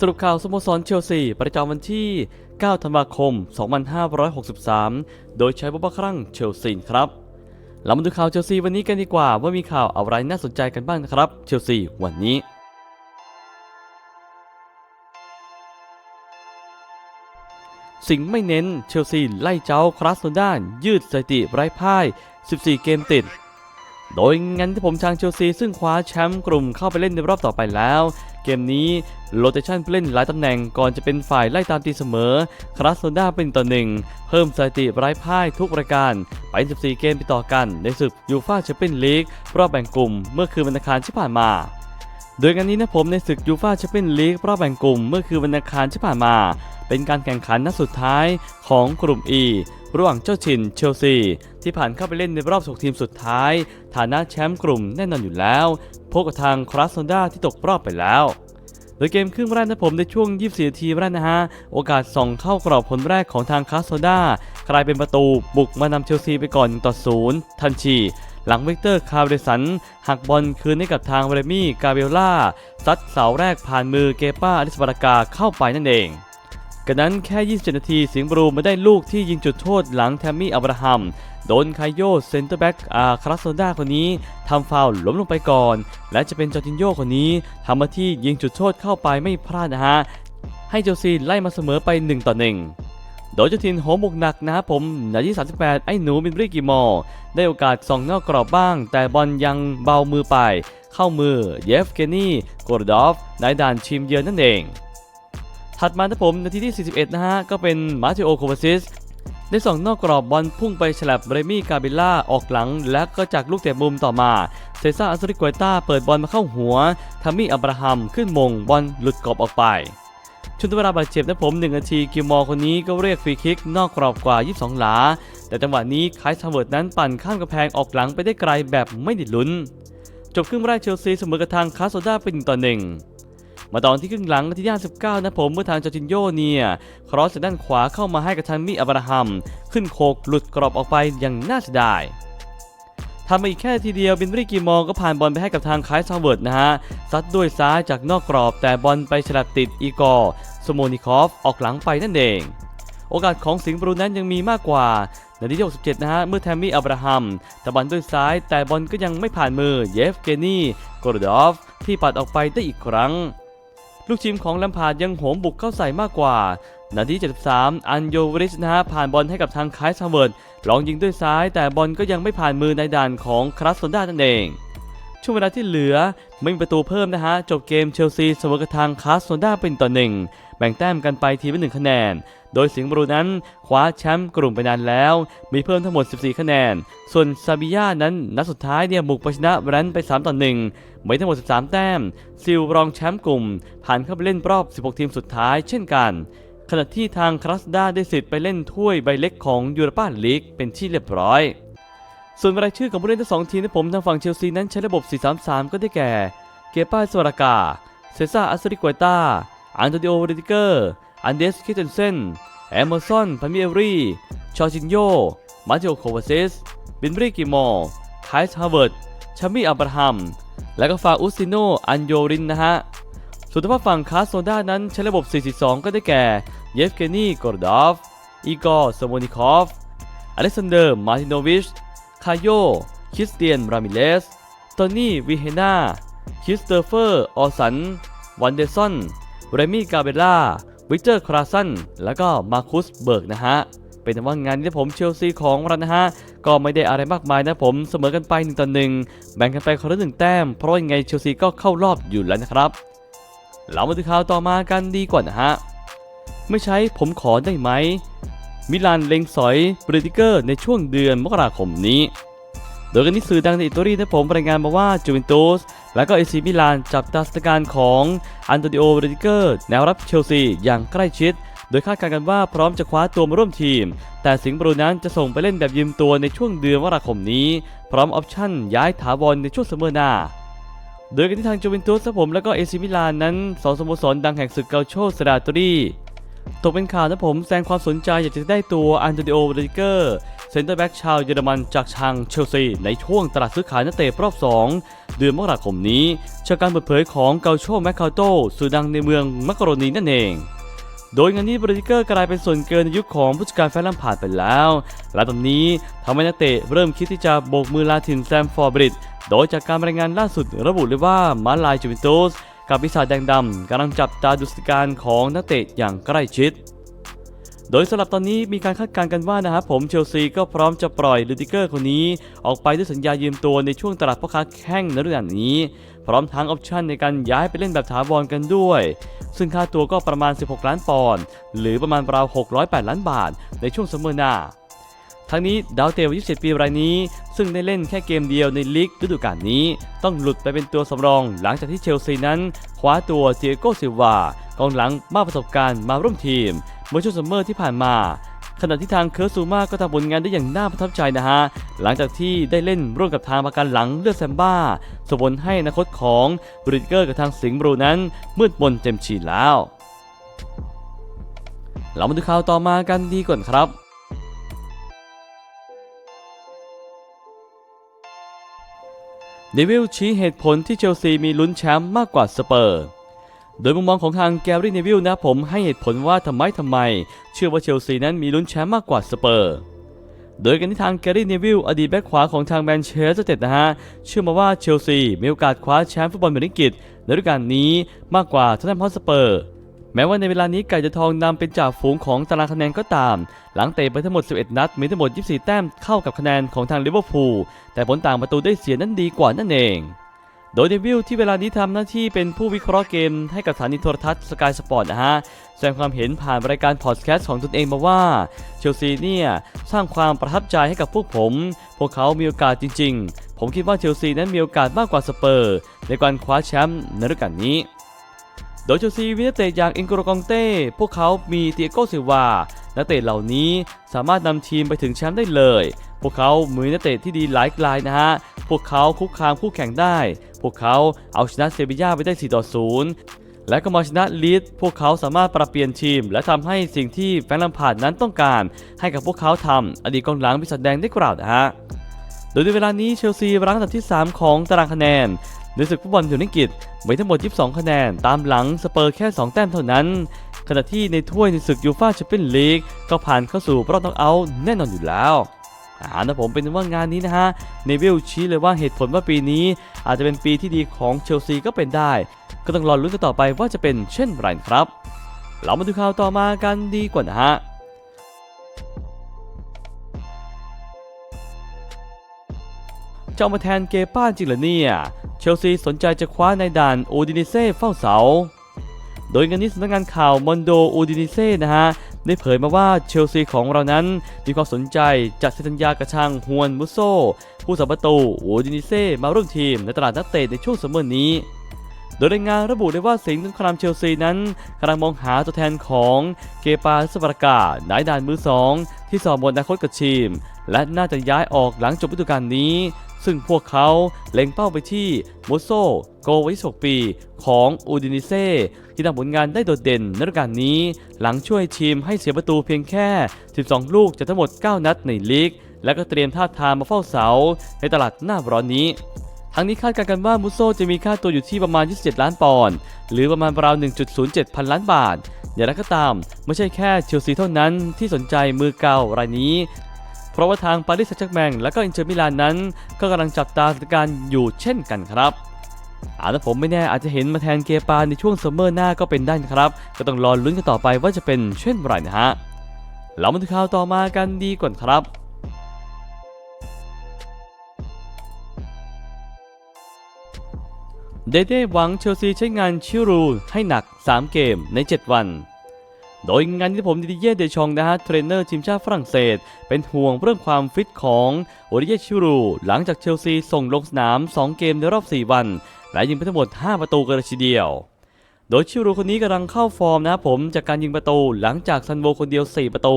สรุปข่าวสโมสรเชลซี ประจำวันที่ 9 ธันวาคม 2563 โดยใช้บับครั้งเชลซีครับ เรามาดูข่าวเชลซีวันนี้กันดีกว่าว่ามีข่าวอะไรน่าสนใจกันบ้างนะครับ เชลซีวันนี้สิงไม่เน้นเชลซีไล่เจ้าคราสโนด้าน ยืดสถิติไร้พ่าย 14 เกมติด โดยงั้นที่ผมทางเชลซีซึ่งคว้าแชมป์กลุ่มเข้าไปเล่นในรอบต่อไปแล้ว เกมนี้โรเตชันผู้เล่นหลายตำแหน่งก่อนจะเป็นฝ่ายไล่ตามตีเสมอคราสโนด้าเป็นต่อหนึ่งเพิ่มสถิติไร้พ่ายทุกรายการ ไป 14 เกมติดต่อกันในศึกยูฟ่าแชมเปี้ยนลีกรอบแบ่งกลุ่มเมื่อคืนวันอังคารที่ผ่านมา โดยงานนี้นะผมในศึกยูฟ่าแชมเปี้ยนลีกรอบแบ่งกลุ่มเมื่อคืนวันอังคารที่ผ่านมา เป็นการแข่งขันนัดสุดท้ายของกลุ่ม E ระหว่างเจ้าถิ่นเชลซี ที่ผ่านเข้าไปเล่นในรอบ 6 ทีมสุดท้าย ฐานะแชมป์กลุ่มแน่นอนอยู่แล้วพบกับทางคราสโนดาที่ตกรอบไปแล้ว โดยเกมครึ่งแรกนะผมในช่วง 24นาทีแรกนะฮะ โอกาสส่องเข้ากรอบผลแรกของทางคาสโซดากลายเป็นประตูบุกมานำเชลซีไปก่อน1ต่อ0ทันที หลังวิกเตอร์คาร์เรสันหักบอลคืนให้กับทางเวเรมี่กาเบลล่าซัดเสาแรกผ่านมือเกป้าอลิสบารากาเข้าไปนั่นเองกันนั้นแค่ 27 นาทีสิงห์บรูมาได้ลูกที่ยิงจุดโทษหลังแทมมี่อับราฮัม โดนไคโยเซนเตอร์แบ็กอาคาราโซดาคนนี้ทำฟาวล์ล้มลงไปก่อน และจะเป็นจอร์จินโยคนนี้ทำมาที่ยิงจุดโทษเข้าไปไม่พลาดนะฮะ ให้เจลซีไล่มาเสมอไป 1 ต่อ 1 โดยเจ้าทินโหมบุกหนักนะครับผมนาที38 ไอ้หนูมินบริกิมอร์ได้โอกาสส่องนอกกรอบบ้าง แต่บอลยังเบามือไป เข้ามือเยฟเกนี่โกรดอฟในด่านชิมเยือนนั่นเอง ถัดมานะผมนาทีที่ 41 นะฮะ ก็เป็นมาติโอโควาซิสได้ส่องนอกกรอบบอลพุ่งไปฉลับเบรมี่กาเบล่าออกหลัง และก็จากลูกเตะมุมต่อมาเซซ่าอัสริกวยต้าเปิดบอลมาเข้าหัวทามี่อับราฮัมขึ้นมงบอลหลุดกรอบออกไป ชุดเวลาบาดเจ็บนะผม1นาทีกิลมอร์คนนี้ก็เรียกฟรีคิกนอกกรอบกว่า 22 หลา แต่จังหวะนี้คายซาเวิร์ดนั้นปั่นข้ามกำแพงออกหลังไปได้ไกลแบบไม่ดิดลุ้น จบครึ่งแรกเชลซีเสมอกับทางคาสโซดาเป็นต่อหนึ่งมาตอนที่ครึ่งหลังนาทีที่59 นะผมเมื่อทางจอร์จินโยเนี่ยครอสจากด้านขวาเข้ามาให้กับทางมี่อับราฮัม ขึ้นโคกหลุดกรอบออกไปอย่างน่าเสียดาย ทำมาอีกแค่ทีเดียวบินบริกีมอร์ก็ผ่านบอลไปให้กับทางคายซาเวิร์ดนะฮะซัดด้วยซ้ายจากนอกกรอบ แต่บอลไปฉลับติดอีกอร์สโมนิคอฟออกหลังไปนั่นเอง โอกาสของสิงห์บรูนั้นยังมีมากกว่านาทีที่67 นะฮะ เมื่อแทมมี่อับราฮัมตะบอลด้วยซ้าย แต่บอลก็ยังไม่ผ่านมือเยฟเกนี่กรดอฟ ที่ปัดออกไปได้อีกครั้ง ลูกทีมของแลมพาดยังโหมบุกเข้าใส่มากกว่า นาที 73 อันโยวริชนะฮะผ่านบอลให้กับทางคายซาเวิร์ดลองยิงด้วยซ้าย แต่บอลก็ยังไม่ผ่านมือในด่านของคราสโซนดานั่นเอง ช่วงเวลาที่เหลือไม่มีประตูเพิ่มนะฮะ จบเกมเชลซีเสมอกับทางคาสโซนดาเป็นต่อหนึ่งแบ่งแต้มกันไปทีละหนึ่งคะแนน โดยสิงห์บรูนั้นคว้าแชมป์กลุ่มไปนานแล้ว มีเพิ่มทั้งหมด 14 คะแนน ส่วนซาบิยานั้นนัดสุดท้ายเนี่ยบุกไปชนะแบรนไป 3 ต่อ1มีทั้งหมด 13 แต้ม ซิลรองแชมป์กลุ่ม ผ่านเข้าไปเล่นรอบ 16 ทีมสุดท้ายเช่นกัน ขณะที่ทางครัสดาได้สิทธิ์ไปเล่นถ้วยใบเล็กของยูโรปาลีกเป็นที่เรียบร้อย ส่วนรายชื่อของผู้เล่นทั้งสองทีมนะผมทางฝั่งเชลซีนั้นใช้ระบบ 4-3-3 ก็ได้แก่ เกป้าสวารากา เซซ่าอัสริกวยตาอันโตนิโอเริดิเกอร์ อันเดสคิเทนเซนแอมเมอร์สันพามิเอรีชอร์จินโย มาติโอโควาซิสบินบริกิมอร์ไคส์ฮาร์เวิร์ดชามี่อับราฮัม และก็ฟาอุสติโน อันโยรินนะฮะ ส่วนทางฝั่งคาสโซดานั้นใช้ระบบ 4-4-2 ก็ได้แก่ เยฟเกนีกอร์ดอฟ อีกอร์สโมนิคอฟ อเล็กซานเดอร์ มาร์ติโนวิช คาโย คริสเตียน รามิเลสโตนี่ วิเฮนาคริสเตอร์เฟอร์ ออสัน วันเดซอนเรมี่กาเบล่า วิกเตอร์ คราซัน แล้วก็มาคุส เบิร์กนะฮะ เป็นว่างานที่ผมเชลซีของเรานะฮะ ก็ไม่ได้อะไรมากมายนะผมเสมอกันไป1ต่อ1แบ่งกันไปคนละหนึ่งแต้ม เพราะยังไงเชลซีก็เข้ารอบอยู่แล้วนะครับ เรามาดูข่าวต่อมากันดีกว่านะฮะ ไม่ใช้ผมขอได้ไหม มิลานเล็งสอยบริติเกอร์ในช่วงเดือนมกราคมนี้ โดยกันที่สื่อดังในอิตาลีนะผมรายงานมาว่าจูเวนตุสและก็เอซีมิลานจับตาสถานการณ์ของอันโตนิโอบริติเกอร์แนวรับเชลซีอย่างใกล้ชิด โดยคาดการณ์กันว่าพร้อมจะคว้าตัวมาร่วมทีม แต่สิงห์บรูนั้นจะส่งไปเล่นแบบยืมตัวในช่วงเดือนมกราคมนี้ พร้อมออปชั่นย้ายถาวรในช่วงซัมเมอร์หน้า โดยกันที่ทางจูเวนตุสครับผมและก็เอซิมิลานนั้นสองสโมสรดังแห่งศึกเกาโชสราตรีตกเป็นข่าวนะผมแสดงความสนใจอยากจะได้ตัวอันโตนิโอเรดิเกอร์เซนเตอร์แบ็กชาวเยอรมันจากทางเชลซี ในช่วงตลาดซื้อขายนักเตะรอบ 2 เดือนมกราคมนี้จากการเปิดเผยของเกาโชแมคคาโตสื่อดังในเมืองมักกะโรนีนั่นเอง โดยงานนี้บริเกอร์กลายเป็นส่วนเกินในยุคของผู้จัดการแฟนลัมผ่านไปแล้ว และตอนนี้ทำให้นักเตะเริ่มคิดที่จะโบกมือลาถินแซมฟอร์บริดโดยจากการรายงานล่าสุดระบุเลยว่ามาลายจูเวนตุสกับปีศาจแดงดำกำลังจับตาดูสถานการณ์ของนักเตะอย่างใกล้ชิด โดยสำหรับตอนนี้มีการคาดการณ์กันว่านะครับผมเชลซีก็พร้อมจะปล่อยลูติเกอร์คนนี้ ออกไปด้วยสัญญายืมตัวในช่วงตลาดพ่อค้าแข้งในฤดูกาลนี้ พร้อมทั้งออปชั่นในการย้ายไปเล่นแบบถาวรกันด้วย ซึ่งค่าตัวก็ประมาณ 16 ล้านปอนด์หรือประมาณราว 608 ล้านบาท ในช่วงซัมเมอร์หน้า ทั้งนี้ดาวเตะวัย27 ปีรายนี้ ซึ่งได้เล่นแค่เกมเดียวในลีกฤดูกาลนี้ ต้องหลุดไปเป็นตัวสำรอง หลังจากที่เชลซีนั้นคว้าตัวเตียโกซิลวากองหลังมากประสบการณ์มาร่วมทีม เมื่อช่วงซัมเมอร์ที่ผ่านมาขณะที่ทางเคิร์สซูมาก็ทำผลงานได้อย่างน่าประทับใจนะฮะ หลังจากที่ได้เล่นร่วมกับทางประกันหลังเลือดแซมบ้าส่งผลให้อนาคตของบริเกอร์กับทางสิงห์บรูนั้นมืดมนเต็มชีแล้ว เรามาดูข่าวต่อมากันดีก่อนครับ เดวิลชี้เหตุผลที่เชลซีมีลุ้นแชมป์มากกว่าสเปอร์ โดยมุมมองของทางแกรี่เนวิลนะผมให้เหตุผลว่าทำไมทำไม เชื่อว่าเชลซีนั้นมีลุ้นแชมป์มากกว่าสเปอร์ โดยกันที่ทางแกรี่เนวิลอดีตแบ็คขวาของทางแมนเชสเตอร์เต็ดนะฮะ เชื่อมาว่าเชลซีมีโอกาสคว้าแชมป์ฟุตบอลเมริกิตในฤดูกาลนี้มากกว่าทันแนมฮอตสเปอร์ แม้ว่าในเวลานี้ไก่จะทองนำเป็นจ่าฝูงของตารางคะแนนก็ตาม หลังเตะไปทั้งหมด 11 นัด มีทั้งหมด 24 แต้มเข้ากับคะแนนของทางลิเวอร์พูลแต่ผลต่างประตูได้เสียนั้นดีกว่านั่นเอง โดยเดวิลที่เวลานี้ทำหน้าที่เป็นผู้วิเคราะห์เกมให้กับสถานีโทรทัศน์สกายสปอร์ตนะฮะแสดงความเห็นผ่านรายการพอดแคสต์ของตนเองมาว่าเชลซีเนี่ยสร้างความประทับใจให้กับพวกผม พวกเขามีโอกาสจริง ๆ ผมคิดว่าเชลซีนั้นมีโอกาสมากกว่าสเปอร์ในการคว้าแชมป์ในฤดูกาลนี้ โดยเชลซีมีนักเตะอย่างอิงโกโรกองเต้ พวกเขามีเตียโกซิลวา นักเตะเหล่านี้สามารถนำทีมไปถึงแชมป์ได้เลย พวกเขามีนักเตะที่ดีหลายรายนะฮะ พวกเขาคุกคามคู่แข่งได้ พวกเขาเอาชนะเซบีย่าไปได้ 4 ต่อ 0 และก็มาชนะลีดพวกเขาสามารถปรับเปลี่ยนทีม และทำให้สิ่งที่แฟนลัมพาดนั้นต้องการ ให้กับพวกเขาทำอดีตกองหลังปีศาจแดงได้กล่าวนะฮะโดยในเวลานี้เชลซีรั้งอันดับที่ 3 ของตารางคะแนน ในศึกฟุตบอลยูนิกิตมีทั้งหมด 22 คะแนน ตามหลังสเปอร์แค่ 2 แต้มเท่านั้น ขณะที่ในถ้วยในศึกยูฟ่าแชมเปี้ยนลีกก็ผ่านเข้าสู่รอบน็อกเอาท์แน่นอนอยู่แล้วอ่านะผมเป็นว่างานนี้นะฮะเนวิลชี้เลยว่าเหตุผลว่าปีนี้ อาจจะเป็นปีที่ดีของเชลซีก็เป็นได้ ก็ต้องรอลุ้นกันต่อไปว่าจะเป็นเช่นไรครับ เรามาดูข่าวต่อมากันดีกว่านะฮะจะมาแทนเกป้าจริงเหรอเนี่ย ชลซีสนใจจะคว้าในด่านโอดินิเซ่เฝ้าเสา โดยงานนี้สำนักงานข่าวมอนโดโอดินิเซ่นะฮะ ได้เผยมาว่าเชลซีของเรานั้น มีความสนใจจะเซ็นสัญญากับทางฮวนมุโซ ผู้สัมประตูโอดินิเซ่มาร่วมทีมในตลาดนักเตะในช่วงซัมเมอร์นี้ โดยรายงานระบุได้ว่าสิงห์ครามเชลซีนั้นกำลังมองหาตัวแทนของเกปาสปารากานายด่านมือสองที่สอบหมดอนาคตกับทีม และน่าจะย้ายออกหลังจบฤดูกาลนี้ ซึ่งพวกเขาเล็งเป้าไปที่มุโซโกวัย6ปี ของอูดินิเซ่ที่ทำผลงานได้โดดเด่นในฤดูกาลนี้ หลังช่วยทีมให้เสียประตูเพียงแค่ 12 ลูกจากทั้งหมด 9 นัดในลีก และก็เตรียมท่าทางมาเฝ้าเสาในตลาดหน้าร้อนนี้ทั้งนี้คาดการณ์กันว่ามุโซจะมีค่าตัวอยู่ที่ประมาณ 27 ล้านปอนด์หรือประมาณราว 1.07 พันล้านบาท อย่างไรก็ตาม ไม่ใช่แค่เชลซีเท่านั้นที่สนใจมือเก่ารายนี้ เพราะว่าทางปารีสแซงต์แชร์กแมงและก็อินเตอร์มิลานนั้น ก็กำลังจับตาสถานการณ์อยู่เช่นกันครับอาถ้าผมไม่แน่อาจจะเห็นมาแทนเกปาในช่วงซัมเมอร์หน้าก็เป็นได้นะครับ ก็ต้องรอลุ้นกันต่อไปว่าจะเป็นเช่นไรนะฮะเรามาดูข่าวต่อมากันดีก่อนครับเดเด้หวังเชลซีใช้งานชิรูให้หนัก 3 เกมใน 7 วัน โดยงานที่ผมดิดิเย่เดชองนะฮะเทรนเนอร์ทีมชาติฝรั่งเศส เป็นห่วงเรื่องความฟิตของโอริเยชิรู หลังจากเชลซีส่งลงสนาม 2 เกมในรอบ 4 วัน และยิงไปทั้งหมด 5 ประตูกันเลยทีเดียว โดยชิรูคนนี้กำลังเข้าฟอร์มนะครับผมจากการยิงประตูหลังจากซันโวคนเดียว 4 ประตู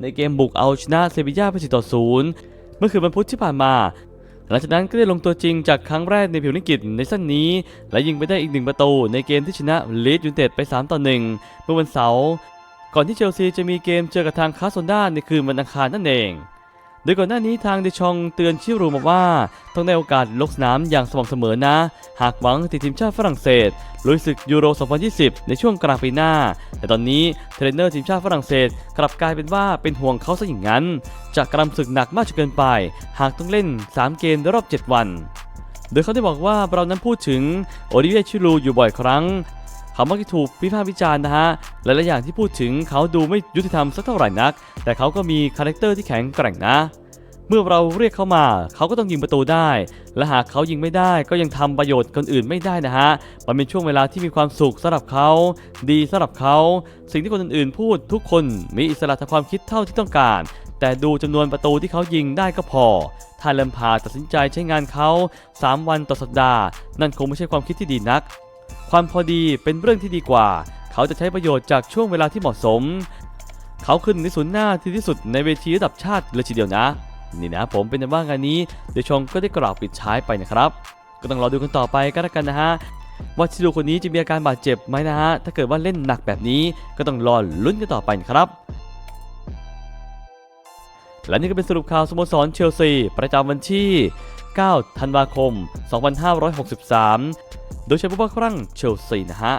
ในเกมบุกเอาชนะเซบีย่าไป4ต่อ0เมื่อคืนวันพุธที่ผ่านมาหลังจากนั้นก็ได้ลงตัวจริงจากครั้งแรกในผิวนิกิจในสั้นนี้ และยิงไปได้อีกหนึ่งประตูในเกมที่ชนะลีดยูไนเต็ดไป 3 ต่อ 1 เมื่อวันเสาร์ ก่อนที่เชลซีจะมีเกมเจอกับทางคาสโซนดาในคืนวันอังคารนั่นเอง โดยก่อนหน้านี้ทางเดชองเตือนชิรูมาว่า ต้องได้โอกาสลงสนามอย่างสม่ำเสมอนะ หากหวังติดทีมชาติฝรั่งเศสลุยศึกยูโร 2020 ในช่วงกลางปีหน้า แต่ตอนนี้เทรนเนอร์ทีมชาติฝรั่งเศสกลับกลายเป็นว่าเป็นห่วงเขาซะอย่างนั้นจากกรำศึกหนักมากจนเกินไป หากต้องเล่น 3 เกมในรอบ 7 วันโดยเขาได้บอกว่าเรานั้นพูดถึงโอลิเวียชิรูอยู่บ่อยครั้ง เขามักจะถูกวิพากษ์วิจารณ์นะฮะหลายๆอย่างที่พูดถึงเขาดูไม่ยุติธรรมสักเท่าไหร่นัก แต่เขาก็มีคาแรคเตอร์ที่แข็งแกร่งนะเมื่อเราเรียกเขามา เขาก็ต้องยิงประตูได้ และหากเขายิงไม่ได้ก็ยังทำประโยชน์คนอื่นไม่ได้นะฮะ มันเป็นช่วงเวลาที่มีความสุขสำหรับเขา ดีสำหรับเขา สิ่งที่คนอื่นๆ พูดทุกคนมีอิสระทางความคิดเท่าที่ต้องการ แต่ดูจำนวนประตูที่เขายิงได้ก็พอ ถ้าเลมพาตัดสินใจใช้งานเขา 3 วันต่อสัปดาห์ นั่นคงไม่ใช่ความคิดที่ดีนัก ความพอดีเป็นเรื่องที่ดีกว่า เขาจะใช้ประโยชน์จากช่วงเวลาที่เหมาะสม เขาขึ้นในศูนย์หน้าที่ที่สุดในเวทีระดับชาติเลยทีเดียวนะ นี่นะผมเป็นว่างานนี้เดี๋ยวชงก็ได้กล่าวปิดท้ายไปนะครับ ก็ต้องรอดูกันต่อไปก็แล้วกันนะฮะว่าชิลูคนนี้จะมีอาการบาดเจ็บไหมนะฮะ ถ้าเกิดว่าเล่นหนักแบบนี้ก็ต้องรอลุ้นกันต่อไปนะครับและนี่ก็เป็นสรุปข่าวสโมสรเชลซี ประจำวันที่ 9 ธันวาคม 2563 โดยใช้ผู้ว่าครั่งเชลซีนะฮะ